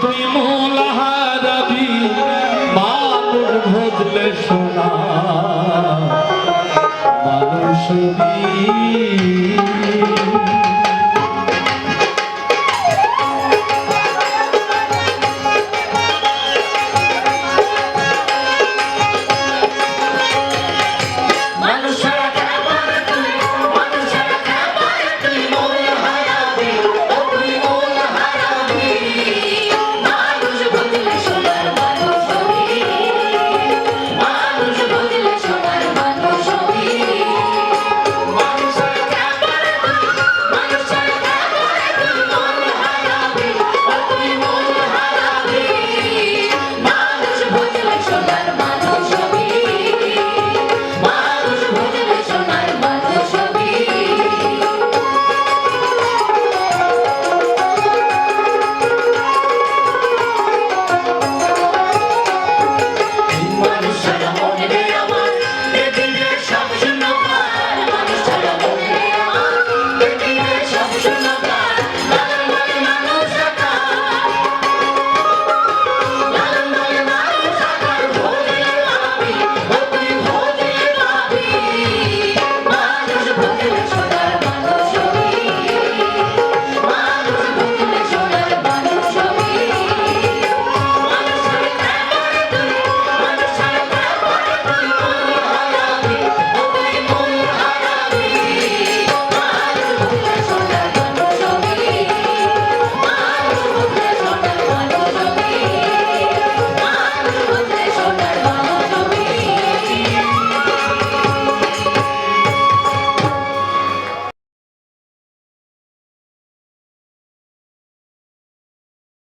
তুই মূলাহারাবি মানুষ ভজলে সোনা মানুষ